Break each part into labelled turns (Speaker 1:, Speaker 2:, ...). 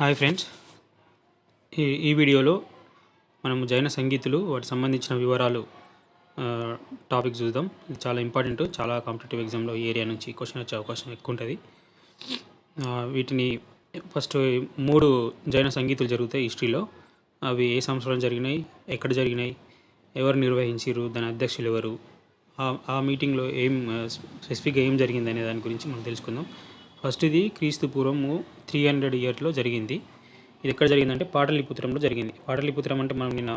Speaker 1: Hi friends. ఈ ఈ వీడియోలో మనం జైన సంగీతులు వాటికి సంబంధించిన వివరాలు టాపిక్ చూద్దాం. ఇది చాలా ఇంపార్టెంట్ చాలా కాంపిటేటివ్ ఎగ్జామ్లో ఈ ఏరియా నుంచి క్వశ్చన్ వచ్చే అవకాశం ఎక్కువ ఉంటుంది. వీటిని ఫస్ట్ మూడు జైన సంగీతులు జరుగుతాయి హిస్టరీలో అవి ఏ సంవత్సరం జరిగినాయి ఎక్కడ జరిగినాయి ఎవరు నిర్వహించారు దాని అధ్యక్షులు ఎవరు ఆ- ఆ మీటింగ్లో ఏం స్పెసిఫిక్గా ఏం జరిగింది అనే దాని గురించి మనం తెలుసుకుందాం. ఫస్ట్ ఇది క్రీస్తు పూర్వము త్రీ హండ్రెడ్ ఇయర్లో జరిగింది. ఇది ఎక్కడ జరిగిందంటే పాటలీపుత్రంలో జరిగింది. పాటలీపుత్రం అంటే మనం నిన్న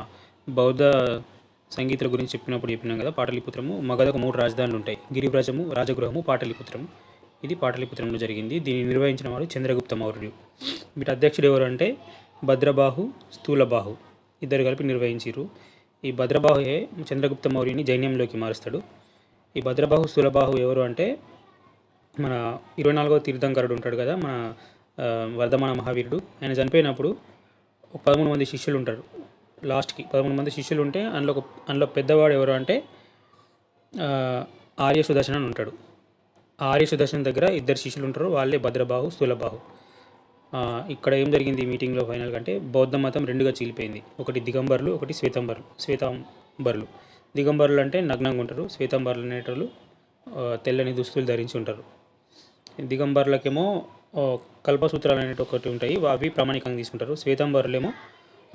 Speaker 1: బౌద్ధ సంగీతుల గురించి చెప్పినప్పుడు చెప్పినాం కదా పాటలీపుత్రము మగధకు మూడు రాజధానులు ఉంటాయి. గిరివ్రజము రాజగృహము పాటలీపుత్రము. ఇది పాటలీపుత్రంలో జరిగింది. దీన్ని నిర్వహించిన వారు చంద్రగుప్త మౌర్యుడు వీటి అధ్యక్షుడు ఎవరు అంటే భద్రబాహు స్థూలబాహు. ఇద్దరు కలిపి నిర్వహించారు ఈ భద్రబాహుయే చంద్రగుప్త మౌర్యుని జైన్యంలోకి మారుస్తాడు. ఈ భద్రబాహు స్థూలబాహు ఎవరు అంటే మన ఇరవై నాలుగో తీర్థంకరుడు ఉంటాడు కదా మన వర్ధమాన మహావీరుడు. ఆయన చనిపోయినప్పుడు ఒక పదమూడు మంది శిష్యులు ఉంటారు లాస్ట్కి. పదమూడు మంది శిష్యులు ఉంటే అందులో ఒక అందులో పెద్దవాడు ఎవరు అంటే ఆర్య సుదర్శన్ అని ఉంటాడు. ఆర్య సుదర్శన్ దగ్గర ఇద్దరు శిష్యులు ఉంటారు వాళ్ళే భద్రబాహు స్థూలబాహు. ఇక్కడ ఏం జరిగింది ఈ మీటింగ్లో ఫైనల్ అంటే బౌద్ధ మతం రెండుగా చీలిపోయింది. ఒకటి దిగంబర్లు ఒకటి శ్వేతంబర్లు శ్వేతాంబర్లు. దిగంబర్లు అంటే నగ్నంగా ఉంటారు శ్వేతాంబర్లు అనేటోళ్ళు తెల్లని దుస్తులు ధరించి ఉంటారు. దిగంబర్లకేమో కల్పసూత్రాలు అనేవి ఒకటి ఉంటాయి. అవి ప్రామాణికంగా తీసుకుంటారు. శ్వేతంబరులేమో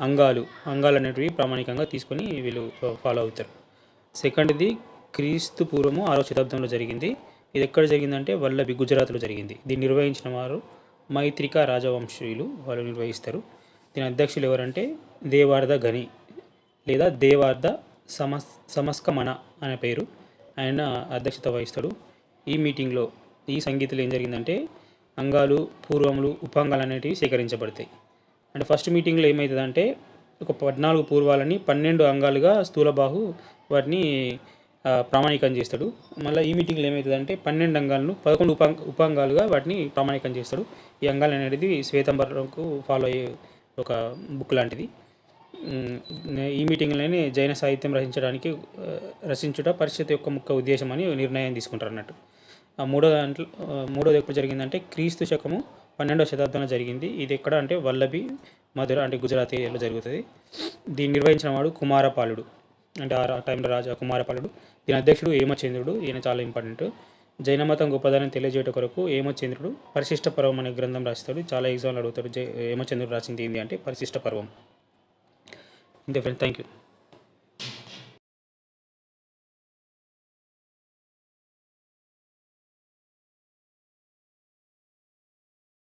Speaker 1: అంగాలు అంగాలు అనేటివి ప్రామాణికంగా తీసుకొని వీళ్ళు ఫాలో అవుతారు. సెకండ్ది క్రీస్తు పూర్వము ఆరో శతాబ్దంలో జరిగింది. ఇది ఎక్కడ జరిగిందంటే వల్లభి గుజరాత్లో జరిగింది. దీన్ని నిర్వహించిన వారు మైత్రిక రాజవంశీయులు. వాళ్ళు నిర్వహిస్తారు. దీని అధ్యక్షులు ఎవరంటే దేవార్ధ గని లేదా దేవార్ధ సమస్ సమస్కమణ అనే పేరు. ఆయన అధ్యక్షత వహిస్తాడు. ఈ మీటింగ్లో ఈ సంగీతంలో ఏం జరిగిందంటే అంగాలు పూర్వములు ఉపాంగాలు అనేటివి సేకరించబడతాయి. అంటే ఫస్ట్ మీటింగ్లో ఏమవుతుందంటే ఒక పద్నాలుగు పూర్వాలని పన్నెండు అంగాలుగా స్థూలబాహు వాటిని ప్రామాణికం చేస్తాడు. మళ్ళీ ఈ మీటింగ్లో ఏమవుతుందంటే పన్నెండు అంగాలను పదకొండు ఉపాంగ ఉపాంగాలుగా వాటిని ప్రామాణికం చేస్తాడు. ఈ అంగాలు అనేది శ్వేతంబరంకు ఫాలో అయ్యే ఒక బుక్ లాంటిది. ఈ మీటింగ్లోనే జైన సాహిత్యం రచించడానికి రచించుట పరిషత్ యొక్క ముఖ్య ఉద్దేశం అని నిర్ణయం తీసుకుంటారు అన్నట్టు మూడో దాంట్లో మూడోది ఎప్పుడు జరిగిందంటే క్రీస్తు శకము పన్నెండవ శతాబ్దంలో జరిగింది. ఇది ఎక్కడ అంటే వల్లభి మధుర అంటే గుజరాత్ ఏరియాలో జరుగుతుంది. దీన్ని నిర్వహించిన వాడు కుమారపాలుడు. అంటే ఆ టైంలో రాజా కుమారపాలుడు. దీని అధ్యక్షుడు ఏమచంద్రుడు ఈయన చాలా ఇంపార్టెంట్. జైన మతం గొప్పదనం తెలియజేయట కొరకు ఏమచంద్రుడు పరిశిష్ట పర్వం అనే గ్రంథం రాస్తాడు చాలా ఎగ్జామ్లు అడుగుతాడు జై ఏమచంద్రుడు రాసింది ఏంటి అంటే పరిశిష్ట పర్వం. ఇంతే ఫ్రెండ్ థ్యాంక్ యూ